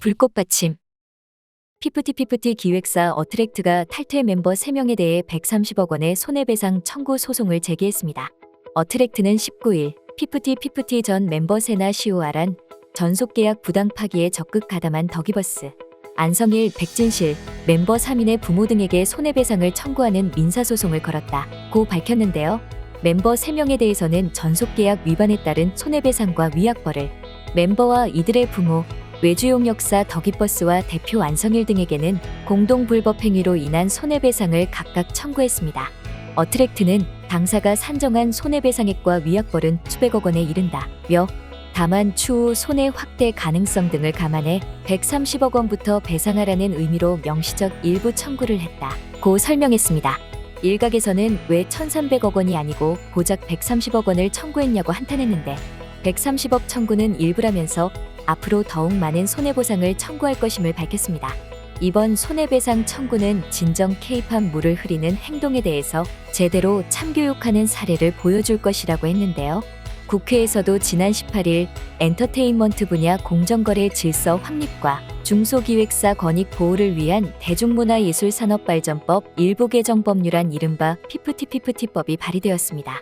불꽃 받침. 피프티 피프티 기획사 어트랙트가 탈퇴 멤버 3명에 대해 130억 원의 손해배상 청구 소송을 제기했습니다. 어트랙트는 19일 피프티 피프티 전 멤버 세나 시오아란 전속계약 부당 파기에 적극 가담한 더기버스, 안성일, 백진실, 멤버 3인의 부모 등에게 손해배상을 청구하는 민사소송을 걸었다고 밝혔는데요. 멤버 3명에 대해서는 전속계약 위반에 따른 손해배상과 위약벌을, 멤버와 이들의 부모, 외주용 역사 더기버스와 대표 안성일 등에게는 공동 불법 행위로 인한 손해배상을 각각 청구했습니다. 어트랙트는 당사가 산정한 손해배상액과 위약벌은 수백억 원에 이른다며 다만 추후 손해 확대 가능성 등을 감안해 130억 원부터 배상하라는 의미로 명시적 일부 청구를 했다 고 설명했습니다. 일각에서는 왜 1,300억 원이 아니고 고작 130억 원을 청구했냐고 한탄했는데 130억 청구는 일부라면서 앞으로 더욱 많은 손해보상을 청구할 것임을 밝혔습니다. 이번 손해배상 청구는 진정 케이팝 물을 흐리는 행동에 대해서 제대로 참교육하는 사례를 보여줄 것이라고 했는데요. 국회에서도 지난 18일 엔터테인먼트 분야 공정거래 질서 확립과 중소기획사 권익 보호를 위한 대중문화예술산업발전법 일부 개정 법률안 이른바 피프티피프티법이 발의되었습니다.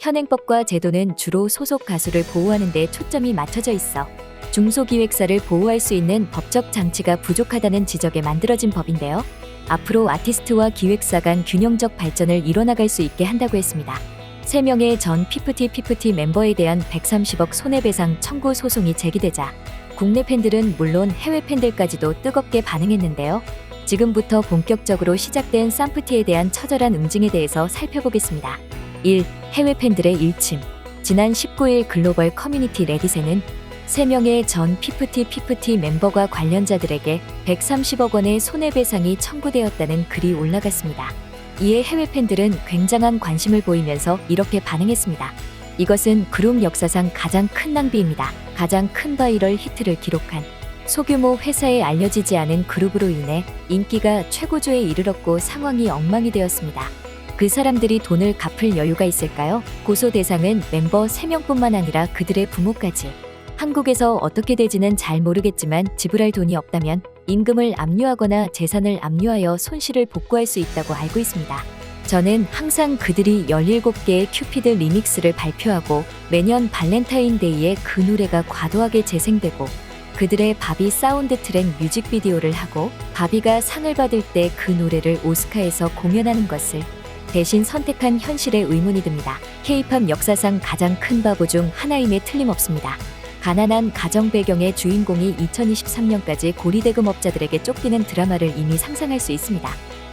현행법과 제도는 주로 소속 가수를 보호하는 데 초점이 맞춰져 있어 중소기획사를 보호할 수 있는 법적 장치가 부족하다는 지적에 만들어진 법인데요. 앞으로 아티스트와 기획사 간 균형적 발전을 이뤄나갈 수 있게 한다고 했습니다. 3명의 전 피프티 피프티 멤버에 대한 130억 손해배상 청구 소송이 제기되자 국내 팬들은 물론 해외 팬들까지도 뜨겁게 반응했는데요. 지금부터 본격적으로 시작된 쌈프티에 대한 처절한 응징에 대해서 살펴보겠습니다. 1. 해외 팬들의 일침 지난 19일 글로벌 커뮤니티 레딧에는 3명의 전 피프티 피프티 멤버가 관련자들에게 130억 원의 손해배상이 청구되었다는 글이 올라갔습니다. 이에 해외 팬들은 굉장한 관심을 보이면서 이렇게 반응했습니다. 이것은 그룹 역사상 가장 큰 낭비입니다. 가장 큰 바이럴 히트를 기록한 소규모 회사에 알려지지 않은 그룹으로 인해 인기가 최고조에 이르렀고 상황이 엉망이 되었습니다. 그 사람들이 돈을 갚을 여유가 있을까요? 고소 대상은 멤버 3명뿐만 아니라 그들의 부모까지. 한국에서 어떻게 되지는 잘 모르겠지만 지불할 돈이 없다면 임금을 압류하거나 재산을 압류하여 손실을 복구할 수 있다고 알고 있습니다. 저는 항상 그들이 17개의 큐피드 리믹스를 발표하고 매년 발렌타인데이에 그 노래가 과도하게 재생되고 그들의 바비 사운드 트랙 뮤직비디오를 하고 바비가 상을 받을 때 그 노래를 오스카에서 공연하는 것을 대신 선택한 현실에 의문이 듭니다. K-팝 역사상 가장 큰 바보 중 하나임에 틀림없습니다. 가난한 가정 배경의 주인공이 2023년까지 고리대금업자들에게 쫓기는 드라마를 이미 상상할 수 있습니다.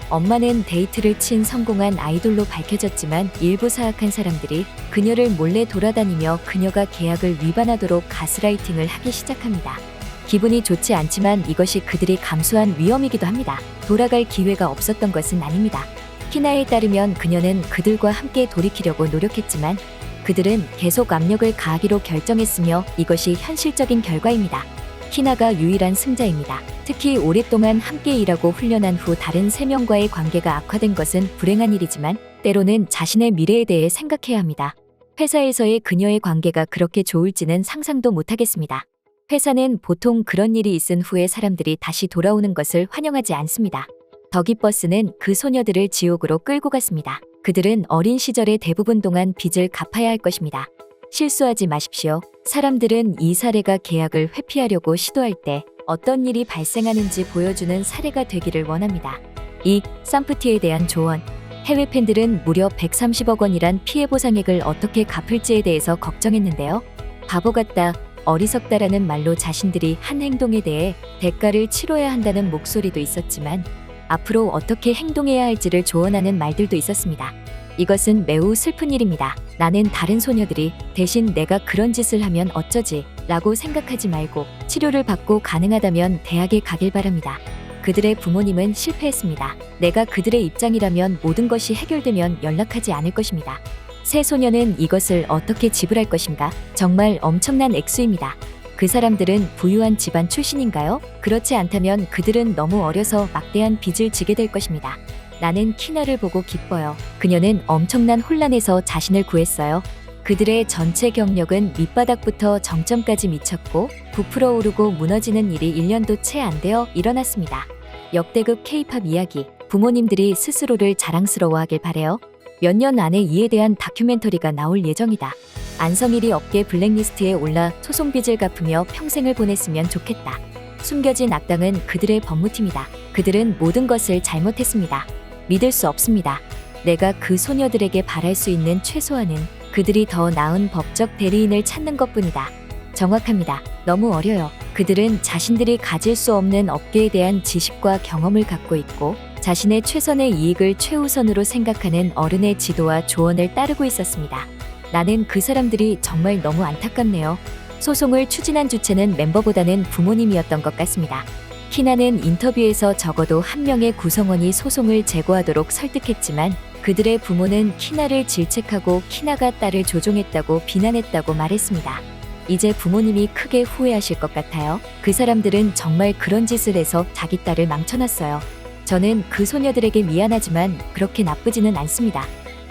엄마는 데이트를 친 성공한 아이돌로 밝혀졌지만 일부 사악한 사람들이 그녀를 몰래 돌아다니며 그녀가 계약을 위반하도록 가스라이팅을 하기 시작합니다. 기분이 좋지 않지만 이것이 그들이 감수한 위험이기도 합니다. 돌아갈 기회가 없었던 것은 아닙니다. 키나에 따르면 그녀는 그들과 함께 돌이키려고 노력했지만 그들은 계속 압력을 가하기로 결정했으며 이것이 현실적인 결과입니다. 키나가 유일한 승자입니다. 특히 오랫동안 함께 일하고 훈련한 후 다른 세 명과의 관계가 악화된 것은 불행한 일이지만 때로는 자신의 미래에 대해 생각해야 합니다. 회사에서의 그녀의 관계가 그렇게 좋을지는 상상도 못하겠습니다. 회사는 보통 그런 일이 있은 후에 사람들이 다시 돌아오는 것을 환영하지 않습니다. 더기버스는 그 소녀들을 지옥으로 끌고 갔습니다. 그들은 어린 시절의 대부분 동안 빚을 갚아야 할 것입니다. 실수하지 마십시오. 사람들은 이 사례가 계약을 회피하려고 시도할 때 어떤 일이 발생하는지 보여주는 사례가 되기를 원합니다. 2. 쌈프티에 대한 조언. 해외 팬들은 무려 130억 원이란 피해 보상액을 어떻게 갚을지에 대해서 걱정했는데요. 바보 같다, 어리석다라는 말로 자신들이 한 행동에 대해 대가를 치러야 한다는 목소리도 있었지만 앞으로 어떻게 행동해야 할지를 조언하는 말들도 있었습니다. 이것은 매우 슬픈 일입니다. 나는 다른 소녀들이 대신 내가 그런 짓을 하면 어쩌지? 라고 생각하지 말고 치료를 받고 가능하다면 대학에 가길 바랍니다. 그들의 부모님은 실패했습니다. 내가 그들의 입장이라면 모든 것이 해결되면 연락하지 않을 것입니다. 새 소녀는 이것을 어떻게 지불할 것인가? 정말 엄청난 액수입니다. 그 사람들은 부유한 집안 출신인가요? 그렇지 않다면 그들은 너무 어려서 막대한 빚을 지게 될 것입니다. 나는 키나를 보고 기뻐요. 그녀는 엄청난 혼란에서 자신을 구했어요. 그들의 전체 경력은 밑바닥부터 정점까지 미쳤고 부풀어 오르고 무너지는 일이 1년도 채 안 되어 일어났습니다. 역대급 K-팝 이야기, 부모님들이 스스로를 자랑스러워하길 바래요. 몇 년 안에 이에 대한 다큐멘터리가 나올 예정이다. 안성일이 업계 블랙리스트에 올라 소송빚을 갚으며 평생을 보냈으면 좋겠다. 숨겨진 악당은 그들의 법무팀이다. 그들은 모든 것을 잘못했습니다. 믿을 수 없습니다. 내가 그 소녀들에게 바랄 수 있는 최소한은 그들이 더 나은 법적 대리인을 찾는 것 뿐이다. 정확합니다. 너무 어려요. 그들은 자신들이 가질 수 없는 업계에 대한 지식과 경험을 갖고 있고 자신의 최선의 이익을 최우선으로 생각하는 어른의 지도와 조언을 따르고 있었습니다. 나는 그 사람들이 정말 너무 안타깝네요. 소송을 추진한 주체는 멤버보다는 부모님이었던 것 같습니다. 키나는 인터뷰에서 적어도 한 명의 구성원이 소송을 제고하도록 설득했지만 그들의 부모는 키나를 질책하고 키나가 딸을 조종했다고 비난했다고 말했습니다. 이제 부모님이 크게 후회하실 것 같아요. 그 사람들은 정말 그런 짓을 해서 자기 딸을 망쳐놨어요. 저는 그 소녀들에게 미안하지만 그렇게 나쁘지는 않습니다.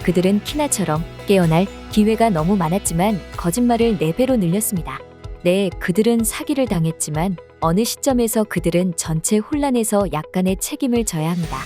그들은 키나처럼 깨어날 기회가 너무 많았지만 거짓말을 4배로 늘렸습니다. 네, 그들은 사기를 당했지만 어느 시점에서 그들은 전체 혼란에서 약간의 책임을 져야 합니다.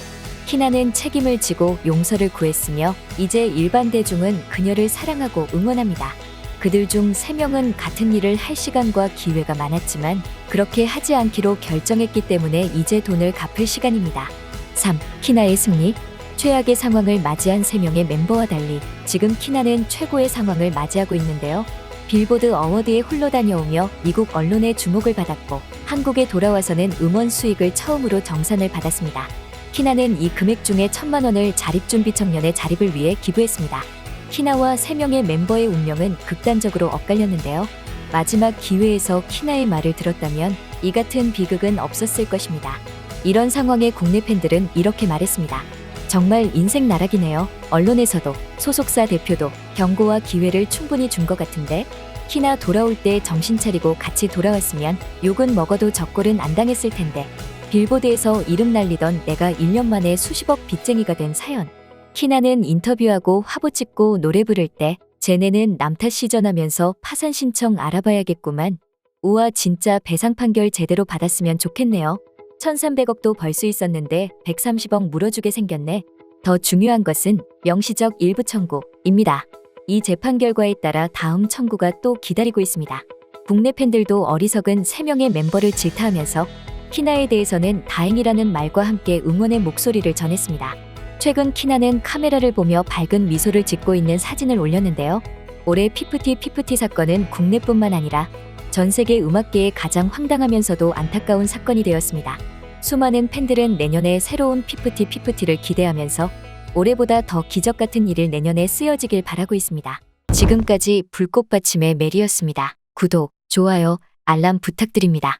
키나는 책임을 지고 용서를 구했으며 이제 일반 대중은 그녀를 사랑하고 응원합니다. 그들 중 3명은 같은 일을 할 시간과 기회가 많았지만 그렇게 하지 않기로 결정했기 때문에 이제 돈을 갚을 시간입니다. 3. 키나의 승리 최악의 상황을 맞이한 3명의 멤버와 달리 지금 키나는 최고의 상황을 맞이하고 있는데요. 빌보드 어워드에 홀로 다녀오며 미국 언론의 주목을 받았고 한국에 돌아와서는 음원 수익을 처음으로 정산을 받았습니다. 키나는 이 금액 중에 천만 원을 자립준비 청년의 자립을 위해 기부했습니다. 키나와 3명의 멤버의 운명은 극단적으로 엇갈렸는데요. 마지막 기회에서 키나의 말을 들었다면 이 같은 비극은 없었을 것입니다. 이런 상황에 국내 팬들은 이렇게 말했습니다. 정말 인생 나락이네요. 언론에서도 소속사 대표도 경고와 기회를 충분히 준 것 같은데 키나 돌아올 때 정신 차리고 같이 돌아왔으면 욕은 먹어도 적골은 안 당했을 텐데 빌보드에서 이름 날리던 내가 1년 만에 수십억 빚쟁이가 된 사연. 키나는 인터뷰하고 화보 찍고 노래 부를 때 쟤네는 남탓 시전하면서 파산 신청 알아봐야겠구만. 우와 진짜 배상 판결 제대로 받았으면 좋겠네요. 1300억도 벌 수 있었는데 130억 물어주게 생겼네. 더 중요한 것은 명시적 일부 청구입니다. 이 재판 결과에 따라 다음 청구가 또 기다리고 있습니다. 국내 팬들도 어리석은 3명의 멤버를 질타하면서 키나에 대해서는 다행이라는 말과 함께 응원의 목소리를 전했습니다. 최근 키나는 카메라를 보며 밝은 미소를 짓고 있는 사진을 올렸는데요. 올해 피프티 피프티 사건은 국내뿐만 아니라 전 세계 음악계의 가장 황당하면서도 안타까운 사건이 되었습니다. 수많은 팬들은 내년에 새로운 피프티 피프티를 기대하면서 올해보다 더 기적 같은 일을 내년에 쓰여지길 바라고 있습니다. 지금까지 불꽃받침의 메리였습니다. 구독, 좋아요, 알람 부탁드립니다.